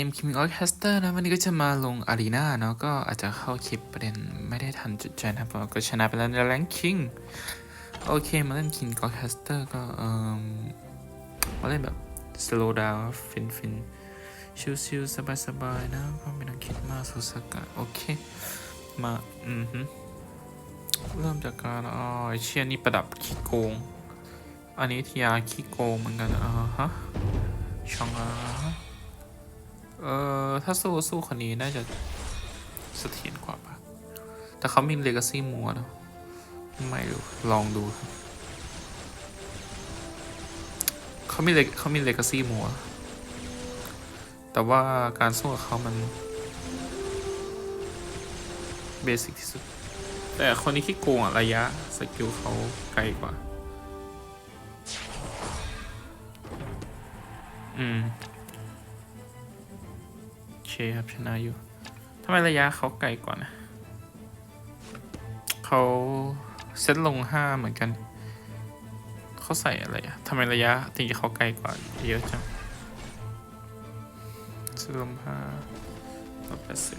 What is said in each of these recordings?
เกม King Orchestra นะวันนี้ก็จะมาลงอารีนาเนาะก็อาจจะเข้าคลิปประเด็นไม่ได้ทันจุดใจนะครับเพราะก็ชนะไปแล้วในแรงคิงโอเคมาเล่น King Orchestra ก็เอ่มมาเล่นแบบ slow down ฟินฟินชิลๆสบายๆนะก็ไม่ต้องคิดมากสุสกะโอเค มาอืมฮึเริ่มจากการอ๋อเชียนี่ประดับขี้โกง อันนี้ทีอาขี้โกงเหมือนกันอ่าฮะช่องอ่าฮะ เออถ้าสู้สู้คนนี้น่าจะเสถียรกว่าปะแต่เขามีเลกาซี่มัวเนอะไม่รู้ลองดู เขามีเลเขามีเลกาซี่มัว แต่ว่าการสู้กับเขามันเบสิกที่สุด แต่คนนี้ขี้โกงอะระยะสกิลเขาไกลกว่า อืม คครับชนะอยู่ทำไมระยะเขาไกลกว่านะเขาเซตลงห้าเหมือนกันเขาใส่อะไรอะทำไมระยะตีเขาไกลกว่าเยอะจังเซตลงห้าแปดสิบ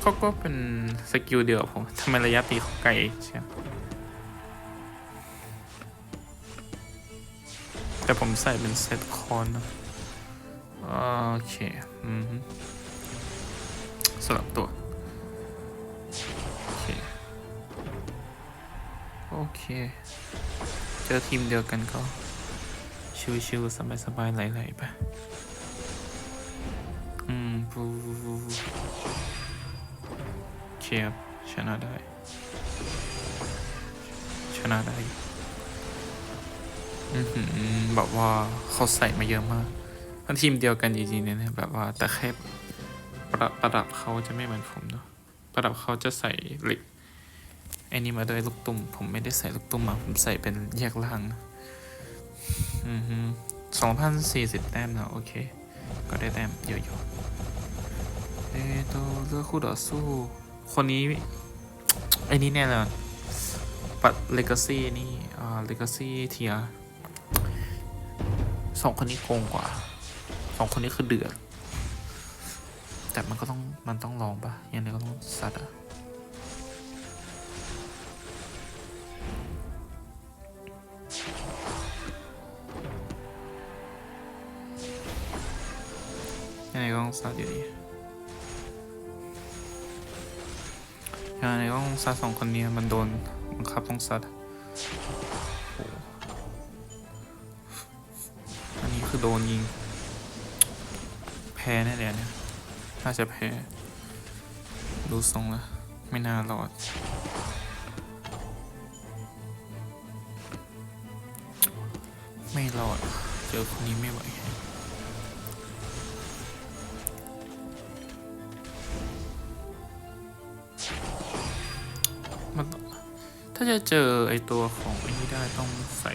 เขาก็เป็นสกิลเดียวกับผมทำไมระยะตีเขาไกลเชียวแต่ผมใส่เป็นเซตคอนนะโอเค สลับตัว โอเค โอเค เจอทีมเดียวกันก็ชิวๆสบายๆไหลๆไป อืมปูโอเคครับชนะได้ ชนะได้ อือหือแบบว่าเขาใส่มาเยอะมาก มันทีมเดียวกันจริงๆเนี่ยนะแบบว่าแต่แค่ประประดับเขาจะไม่เหมือนผมเนาะประดับเขาจะใส่เหล็กไอ้นี่มาด้วยลูกตุ้มผมไม่ได้ใส่ลูกตุ้มมาผมใส่เป็นแยกล่างอือฮึสองพันสี่สิบแต้มนะโอเค ก็ได้แต้มเยอะๆเอโตเลือกคู่ต่อสู้ คนนี้ไอ้นี่แน่เลยปัดเลกาซี่นี่อ่าเลกาซี่เทียสองคนนี้โกงกว่า สองคนนี้คือเดือด แต่มันก็ต้องมันต้องลองปะยังไงก็ต้องซัดอะยังไงก็ต้องซัดอยู่ดียังไงก็ต้องซัดสองคนนี้มันโดนบังคับต้องซัดโอ้โหอันนี้คือโดนยิง พ้แน่เลยเนี่ยน่าจะแพ้ดูทรงล้วไม่น่ารอด ไม่รอด เจอคนนี้ไม่ไหวมันถ้าจะเจอไอตัวของไอ้นี้ได้ต้องใส่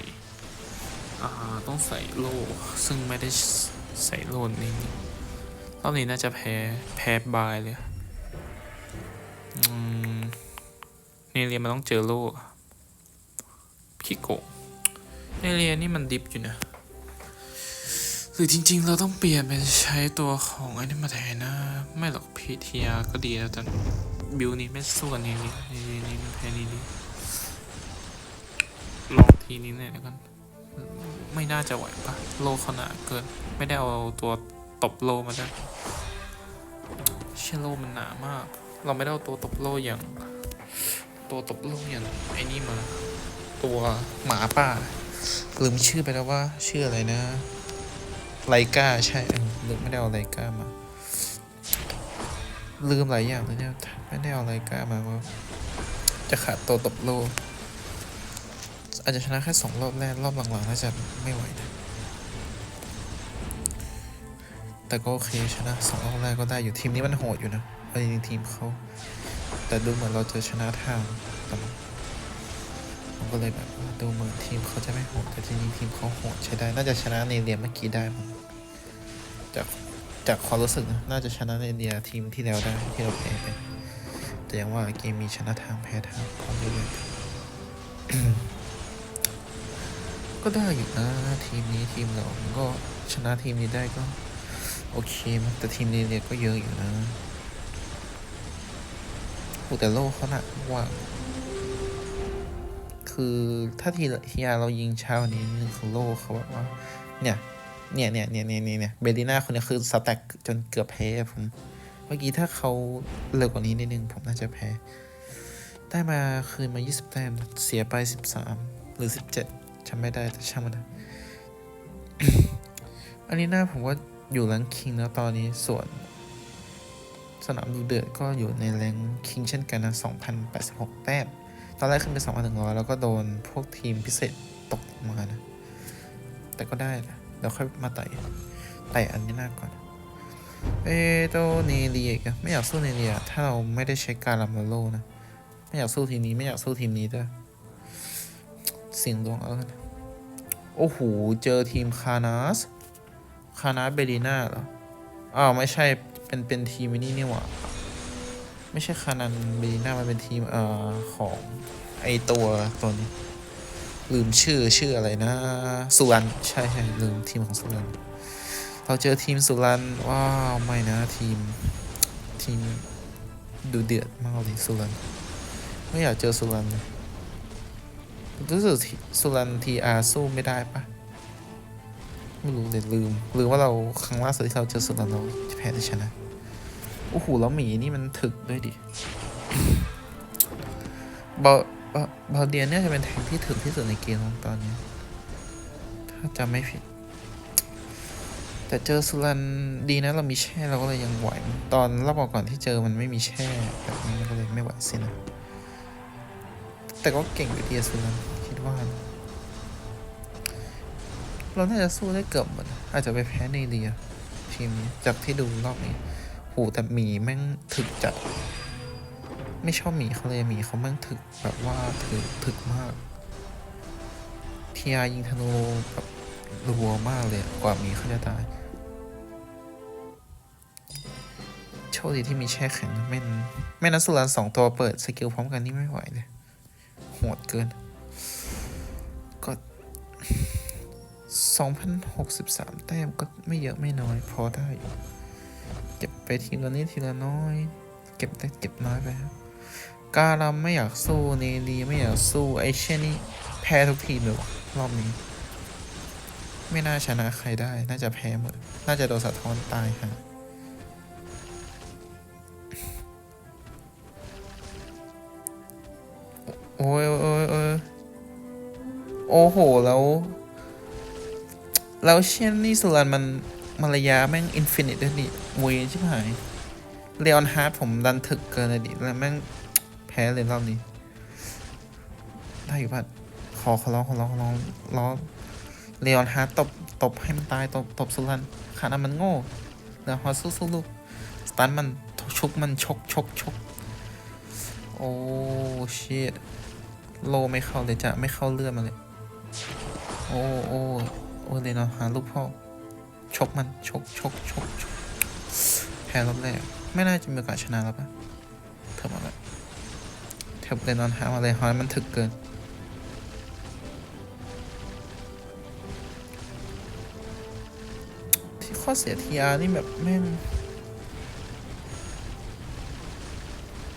อ่า ต้องใส่โล่ ซึ่งไม่ได้ใส่โล่นี้ รอบนี้น่าจะแพ้ แพ้บายเลย อืมเนเรียมันต้องเจอโล่ขี้โกงเนเรียนี่มันดิฟอยู่นะหรือจริงๆ เราต้องเปลี่ยนเป็นใช้ตัวของไอ้นี่มาแทนนะ ไม่หรอกพีเทีอาก็ดีแล้วแต่บิวนี้ไม่สู้กันเนเรียเนเรียนี่มันแพ้นี่ดีลองทีนี้หน่อยแล้วกัน ไม่น่าจะไหวปะโลขนาดเกิน ไม่ได้เอาตัว ตบโลมาด้วยเชื่อโลมันหนามาก เราไม่ได้เอาตัวตบโลอย่าง ตัวตบโลอย่างไอ้นี่มา ตัวหมาป่าลืมชื่อไปแล้วว่าชื่ออะไรนะไลกาใช่เออลืมไม่ได้เอาไลกามา ลืมหลายอย่างเลยเนี่ยไม่ได้เอาไลกามาว่าจะขาดตัวตบโลอาจจะชนะแค่สองรอบแรกรอบหลังๆน่าจะไม่ไหวนะ แต่ก็โอเคชนะสองรอบแรกก็ได้อยู่ทีมนี้มันโหดอยู่นะเอาจริงทีมเขาแต่ดูเหมือนเราจะชนะทางแต่มันผมก็เลยแบบดูเหมือนทีมเขาจะไม่โหดแต่จริงๆทีมเขาโหดใช้ได้ น่าจะชนะในเรียนเมื่อกี้ได้มั้งจากจากความรู้สึกนะน่าจะชนะในเรียทีมที่แล้วได้ที่เราแพ้ไปแต่ยังว่าเกมมีชนะทางแพ้ทางก็เรื่อยก็ได้อยู่นะทีมนี้ทีมเราก็ชนะทีมนี้ได้ก็ โอเคมันแต่ทีมเรียก็เยอะอยู่นะโอ้แต่โลกเขาหนักว่า คือถ้าทีทีอาเรายิงเช้าวันนี้นึงคือโลกเขาแบบว่า เนี่ย เนี่ยเนี่ยเนี่ยเนี่ยเนี่ยเบลลิน่าคนนี้คือสแต็กจนเกือบแพ้ผม เมื่อกี้ถ้าเขาเร็วกว่านี้นิดนึงผมน่าจะแพ้ ได้มาคืนมา 20 แต้ม เสียไป 13 หรือ 17จำไม่ได้แต่ช่างมันนะอันนี้หน้าผมว่า อยู่แรงคิงแล้วตอนนี้ส่วน สนามดูเดือดก็อยู่ในแรงคิงเช่นกันนะ2,086 แต้ม ตอนแรกขึ้นไป 2,100 แล้วก็โดนพวกทีมพิเศษตกมานะ แต่ก็ได้นะเดี๋ยวค่อยมาไต่ไต่อันนี้หน้าก่อน เอโตเนเรียกไม่อยากสู้เนเรียถ้าเราไม่ได้ใช้การลัมเบโลนะ ไม่อยากสู้ทีมนี้ไม่อยากสู้ทีมนี้ด้วยเสียงดวงเอากันโอ้โห เจอทีมคานาส คานาเบดีนาเหรอ อ้าว ไม่ใช่ เป็น เป็นทีมไอ้นี่นี่หว่า ไม่ใช่คานันเบดีนามันเป็นทีม เอ่อ ของ ไอตัว ตัวนี้ ลืมชื่อ ชื่ออะไรนะสุรัน ใช่ใช่ลืมทีมของสุรัน เราเจอทีมสุรัน ว้าว ไม่นะ ทีม ทีม ดูเดือดมากเลยสุรัน ไม่อยากเจอสุรันเลยรู้สึกสุรันทีอาสู้ไม่ได้ปะ ไม่รู้เลยลืมลืมว่าเราครั้งล่าสุดที่เราเจอสุรันเราแพ้ได้ชนะโอ้โหแล้วหมีนี่มันถึกด้วยดิบอลบอลบอลเดียนเนี่ยจะเป็นแทงที่ถึกที่สุดในเกมตอนนี้ ถ้าจำไม่ผิด แต่เจอสุรันดีนะเรามีแช่เราก็เลยยังไหว ตอนรอบก่อนที่เจอมันไม่มีแช่แบบนี้ก็เลยไม่ไหวสินะ แต่ก็เก่งอยู่ดีอะสุรันคิดว่า เราน่าจะสู้ได้เกือบหมด อาจจะไปแพ้ในเรียทีมนี้จากที่ดูรอบนี้โหแต่หมีแม่งถึกจัด ไม่ชอบหมีเขาเลยหมีเขาแม่งถึกแบบว่าถึกถึกมากเทีอยิงธนูแบบรัวมากเลยกว่าหมีเขาจะตายโชคดีที่มีแช่แข็งแม่นแม่นันสุรันสองตัวเปิดสกิลพร้อมกันนี่ไม่ไหวเลยโหดเกิน 2,063 แต้มก็ไม่เยอะไม่น้อย พอได้อยู่เก็บไปทีละนิดทีละน้อย เก็บได้เก็บน้อยไปครับการัมไม่อยากสู้เนรีไม่อยากสู้ไอเช่นนี่แพ้ทุกทีเลยว่ะรอบนี้ ไม่น่าชนะใครได้ น่าจะแพ้หมด น่าจะโดนสะท้อนตายฮะโอ้ยโอ้ยโอ้ยโอ้โหแล้ว แล้วเช่นนี่สุรันมันมารยาแม่งอินฟินิตด้วยดิมวยชิบหายเลออนฮาร์ดผมดันถึกเกินเลยดิแล้วแม่งแพ้เลยรอบนี้ ได้อยู่ป่ะขอขอร้องขอร้องขอร้องร้องเลออนฮาร์ดตบตบให้มันตายตบตบสุรันขานามันโง่แล้วฮอสู้สู้ลูกสตันมันชุกมันชกชกชกโอ้ชิตโลไม่เข้าเลยจ้ะไม่เข้าเลือดมาเลย โอ้โอ้ โอ้เลยเนหาลูกพ่อชกมันชกชกชกชกแพ้รอบแรกไม่น่าจะมีโอกาสชนะแล้วปะเธอมาแล้วเธอเลนอนหามาเลยฮอยมันถึกเกินที่ข้อเสียทีอานี่แบบแม่ง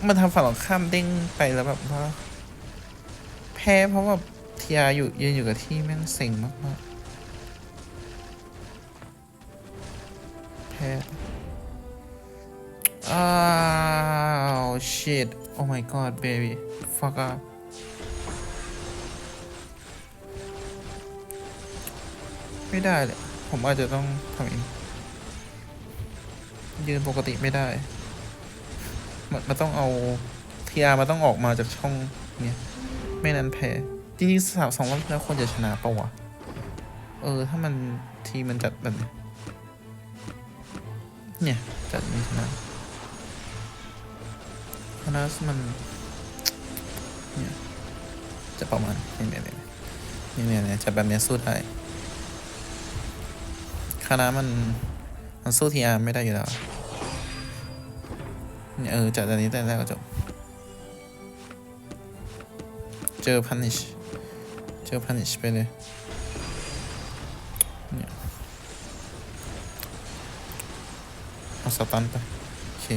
มันทำฝั่งของข้ามเด้งไปแล้วแบบว่า แพ้เพราะว่าทีอาอยู่ยืนอยู่กับที่แม่งเซ็งมากมากๆ แพ้อ้าว shit oh my god baby fuck up ไม่ได้เลยผมอาจจะต้องทำเองยืนปกติไม่ได้มันมันต้องเอาทีอามันต้องออกมาจากช่องเนี่ยไม่นั้นแพ้จริงๆสามสองรอบแล้วควรจะชนะปะวะ เออ ถ้ามันทีมันจัดแบบนี้ เนี่ยจัดมีชนะคณะมันเนี่ยจะประมาณนี่เนี่ยนี่เนี่ยเนี่ยจะแบบเนี้ยสู้ได้คณะมันมันสู้ทีอาร์ไม่ได้อยู่แล้วเนี่ยเออจัดอันนี้แต่แรกก็จบ เจอ punish เจอ punish ไปเลย เอาสตันไปโอเค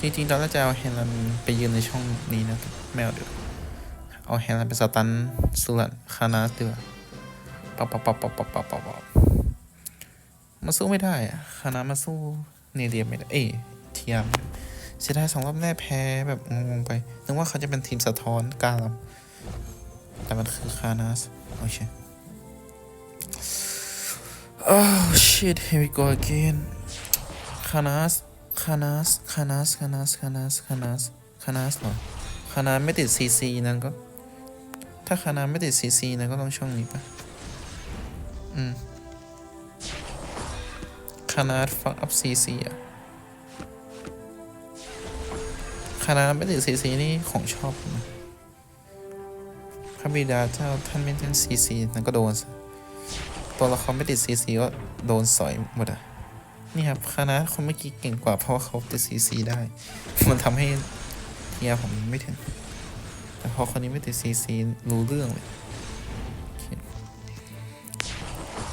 จริงๆตอนแรกจะเอาเฮลันไปยืนในช่องนี้นะไม่เอาเดี๋ยวเอาเฮลันไปสตันสุรัตคานาสเดือปับปับปับปับปับปับปับปับมาสู้ไม่ได้อะคานามาสู้เนเรียไม่ได้เอ้เทียมเสียดายสองรอบแรกแพ้แบบงงๆไปนึกว่าเขาจะเป็นทีมสะท้อนกล้าลำแต่มันคือคานาสโอเค Oh shit here we go again คานาสคานาสคานาสคานาสคานาสคานาสคานาสเหรอคานาไม่ติดซีซีนั้นก็ ถ้าคานาไม่ติดซีซีนั้นก็ต้องช่องนี้ปะอืมคานาฟักอัพซีซีอะคานาไม่ติดซีซีนี่ของชอบนะพระบิดาเจ้าท่านไม่ติดซีซีนั้นก็โดนซะตัวละครไม่ติดซีซีก็โดนสอยหมดอะ นี่ครับคณะคนเมื่อกี้เก่งกว่าเพราะว่าเขาติดซีซีได้ มันทำให้เทียผมไม่ถึง แต่พอคนนี้ไม่ติดซีซีรู้เรื่องเลย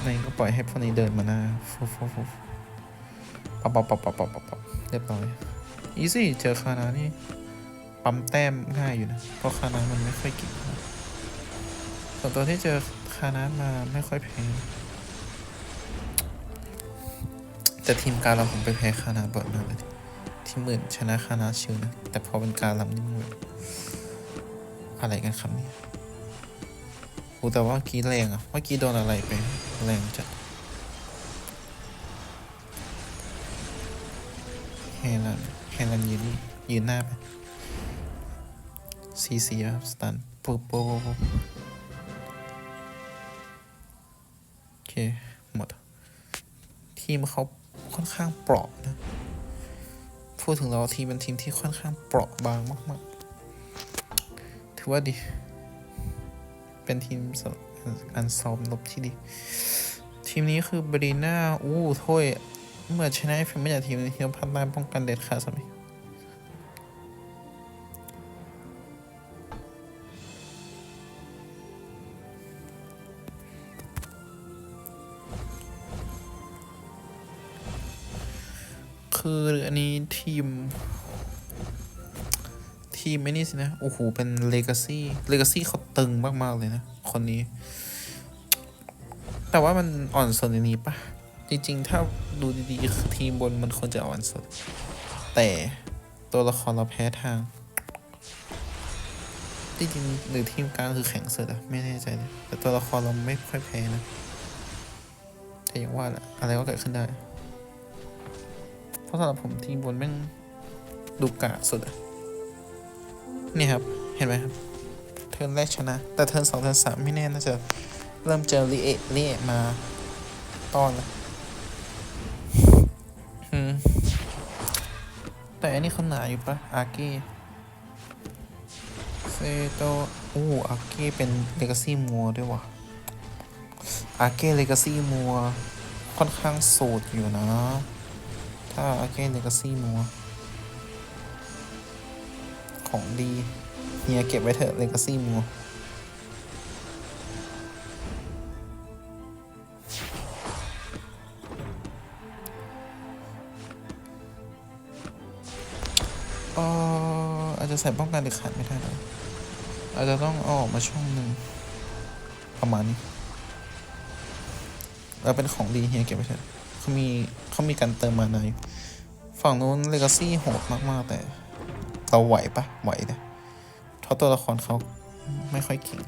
ในก็ปล่อยให้พวกนี้เดินมาหน้าฟูฟูฟูปับปับปับปับปับปับปับเรียบร้อยอีซี่เจอคานานี่ปั๊มแต้มง่ายอยู่นะ เพราะคานามันไม่ค่อยเก่งส่วนตัวที่เจอคานามาไม่ค่อยแพง แต่ทีมการเราผมไปแพ้คานาบอยมาเลยทีมหมื่นชนะคานาชิวนะ แต่พอเป็นการลำนี่มันอะไรกันครับเนี่ยโอ้แต่ว่ากี้แรงอะเมื่อกี้โดนอะไรไปแรงจัดเฮลันเฮลันยืนยืนหน้าไปซีซีครับสตันปุ๊บปุ๊บปุ๊บโอเค หมด ทีมเขา ค่อนข้างเปราะนะ พูดถึงเราทีมเป็นทีมที่ค่อนข้างเปราะบางมากๆ ถือว่าดี เป็นทีมการซ้อมรบที่ดี ทีมนี้คือบรีน่า อู้ถ้วยเมื่อชนะเฟิล์มไม่จากทีมในทีมพันได้ป้องกันเด็ดขาดสมัย คืออันนี้ทีม ทีมไม่นี่สินะ โอ้โห เป็นเลกาซี่เลกาซี่เขาตึงมาก ๆ เลยนะ คนนี้ แต่ว่ามันอ่อนส่วนในนี้ปะจริง ๆ ถ้าดูดีๆคือทีมบนมันควรจะอ่อนสุด แต่ตัวละครเราแพ้ทาง จริงๆหรือทีมกลางคือแข็งสุดอะไม่แน่ใจเลยแต่ตัวละครเราไม่ค่อยแพ้นะแต่อย่างว่าแหละอะไรก็เกิดขึ้นได้ เพราะสำหรับผมทีมบนแม่งดูกากสุดอะนี่ครับ เห็นไหมครับ เทิร์นแรกชนะ แต่เทิร์นสองเทิร์นสามไม่แน่น่าจะเริ่มเจอรีเอรีเอมาตอนแล้วอืมแต่อันนี้เขาหนาอยู่ปะอาเก้เซโตโอ้อาเก้เป็นเลกาซี่มัวด้วยวะอาเก้เลกาซี่มัวค่อนข้างสูตรอยู่นะ ถ้าอเก้เลกาซี่มัวของดีเฮียเก็บไว้เถอะเลกาซี่มัวอาจจะใส่ป้องกันเด็ดขาดไม่ได้เลยอาจจะต้องออกมาช่องหนึ่งประมาณนี้ แล้วเป็นของดีเฮียเก็บไว้เถอะ เขามีเขามีการเติมมาในฝั่งนู้นเลกาซี่โหดมากๆ แต่ เราไหวปะไหวนะเพราะตัวละครเขาไม่ค่อยเก่ง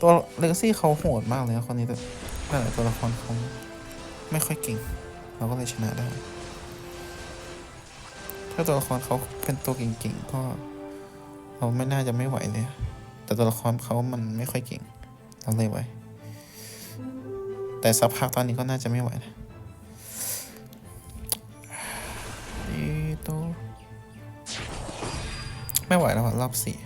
ตัวเลกาซี่เขาโหดมากเลยนะคนนี้แต่หละตัวละครเขาไม่ค่อยเก่ง เราก็เลยชนะได้ ถ้าตัวละครเขาเป็นตัวเก่งๆก็เราไม่น่าจะไม่ไหวเลย แต่ตัวละครเขามันไม่ค่อยเก่งเราเลยไหวแต่สักพักตอนนี้ก็น่าจะไม่ไหวนะ ไม่ไหวแล้วรอบสี่